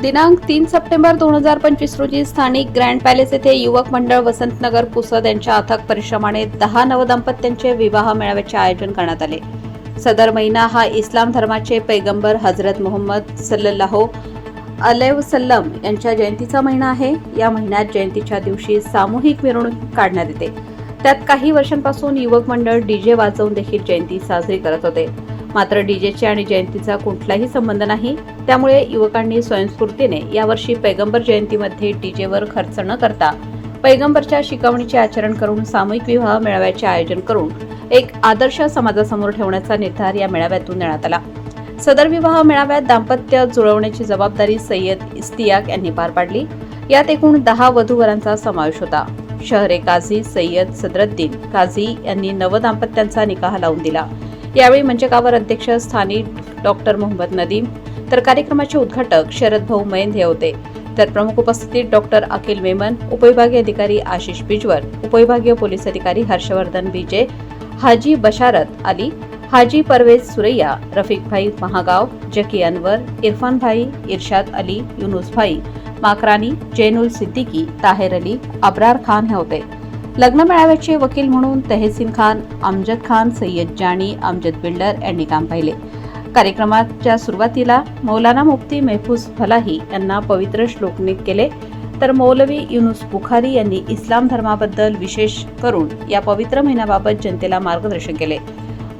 दिनांक तीन सप्टेंबर दोन हजार पंचवीस रोजी स्थानिक ग्रँड पॅलेस येथे युवक मंडळ वसंतनगर पुसद यांच्या अथक परिश्रमाने दहा नवदंपत्यांचे विवाह मेळाव्याचे आयोजन करण्यात आले. सदर महिना हा इस्लाम धर्माचे पैगंबर हजरत मोहम्मद सल्लल्लाहो अलेव सल्लम यांच्या जयंतीचा महिना आहे. या महिन्यात जयंतीच्या दिवशी सामूहिक मिरवणूक काढण्यात येते. त्यात काही वर्षांपासून युवक मंडळ डीजे वाजवून देखील जयंती साजरी करत होते. मात्र डीजेचे आणि जयंतीचा कुठलाही संबंध नाही. त्यामुळे युवकांनी स्वयंस्फूर्तीने यावर्षी पैगंबर जयंतीमध्ये डीजेवर खर्च न करता पैगंबरच्या शिकवणीचे आचरण करून सामूहिक विवाह मेळाव्याचे आयोजन करून एक आदर्श समाजासमोर ठेवण्याचा निर्धार या मेळाव्यातून देण्यात आला. सदर विवाह मेळाव्यात दाम्पत्य जुळवण्याची जबाबदारी सय्यद इस्तियाक यांनी पार पाडली. यात एकूण दहा वधूवरांचा समावेश होता. शहरे काझी सय्यद सदरद्दीन काझी यांनी नव दाम्पत्यांचा निकाह लावून दिला. यावेळी मंचकावर अध्यक्ष स्थानिक डॉक्टर मोहम्मद नदीम तर कार्यक्रमाचे उद्घाटक शरद भाऊ मैंद हे होते. तर प्रमुख उपस्थितीत डॉक्टर अखिल मेमन उपविभागीय अधिकारी आशिष बिजवर उपविभागीय पोलीस अधिकारी हर्षवर्धन विजय हाजी बशारत अली हाजी परवेज सुरैया रफीकभाई महागाव जकी अनवर इरफानभाई इरशाद अली युनुसभाई माकरानी जैनुल सिद्दीकी ताहेर अली अब्रार खान हे होते. लग्न मेळाव्याचे वकील म्हणून तहसीन खान अमजद खान सय्यद जानी अमजद बिल्डर यांनी काम पाहिले. कार्यक्रमाच्या सुरुवातीला मौलाना मुफ्ती मेहफूज फलाही यांना पवित्र श्लोकनिक केले. तर मौलवी युनुस बुखारी यांनी इस्लाम धर्माबद्दल विशेष करून या पवित्र महिन्याबाबत जनतेला मार्गदर्शन केले.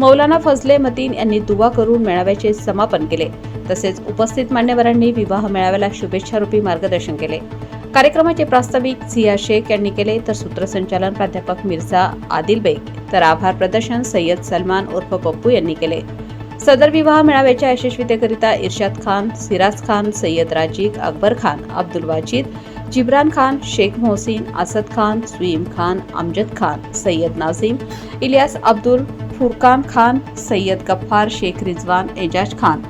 मौलाना फजले मतीन यांनी दुवा करून मेळाव्याचे समापन केले. तसेच उपस्थित मान्यवरांनी विवाह मेळाव्याला शुभेच्छारूपी मार्गदर्शन केले. कार्यक्रमाचे प्रास्ताविक झिया शेख यांनी केले तर सूत्रसंचालन प्राध्यापक मिर्झा आदिल बेग तर आभार प्रदर्शन सय्यद सलमान उर्फ पप्पू यांनी केले. सदर विवाह मेळाव्याच्या यशस्वीतेकरिता इर्शाद खान सिराज खान सय्यद राजीक अकबर खान अब्दुल वाजिद जिब्रान खान शेख मोहसिन असद खान सुईम खान अमजद खान सय्यद नाझीम इलियास अब्दुल फुरकान खान सय्यद गफ्फार शेख रिजवान एजाज खान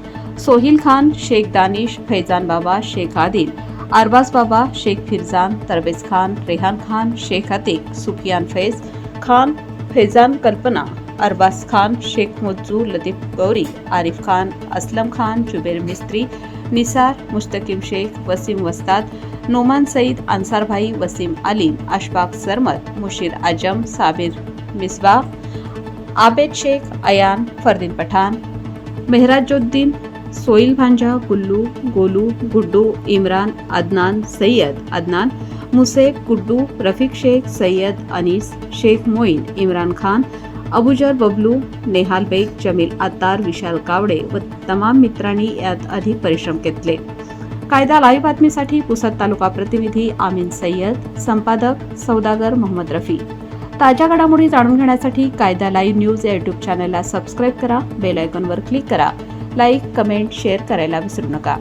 सोहिल खान शेख दानिश फैजान बाबा शेख आदिल अरबाज बाबा शेख फिरजान तरवेज खान रेहान खान शेख अतिक सुफियान फैज खान फैजान कल्पना अरबाज खान शेख मुज्जू लतीफ गौरी आरिफ खान असलम खान जुबेर मिस्त्री निसार मुस्तकीम शेख वसीम वस्ताद नोमान सईद अन्सारभाई वसीम अलीम अशफाक सरमत मुशीर आजम साबिर मिसबा आबेद शेख अयान फरदीन पठाण मेहराजुद्दीन सोईल भांजा गुल्लू गोलू गुड्डू इम्रान अदनान सय्यद अदनान मुसेक गुड्डू रफिक शेख सय्यद अनीस शेख मोईन इम्रान खान अबुजर बबलू नेहाल बेग जमील अत्तार विशाल कावडे व तमाम मित्रांनी यात अधिक परिश्रम घेतले. कायदा लाईव्ह बातमीसाठी पुसद तालुका प्रतिनिधी आमीन सय्यद संपादक सौदागर मोहम्मद रफी. ताज्या घडामोडी जाणून घेण्यासाठी कायदा लाईव्ह न्यूज या युट्यूब चॅनलला सबस्क्राईब करा बेल आयकॉनवर क्लिक करा. लाईक कमेंट शेअर करायला विसरू नका.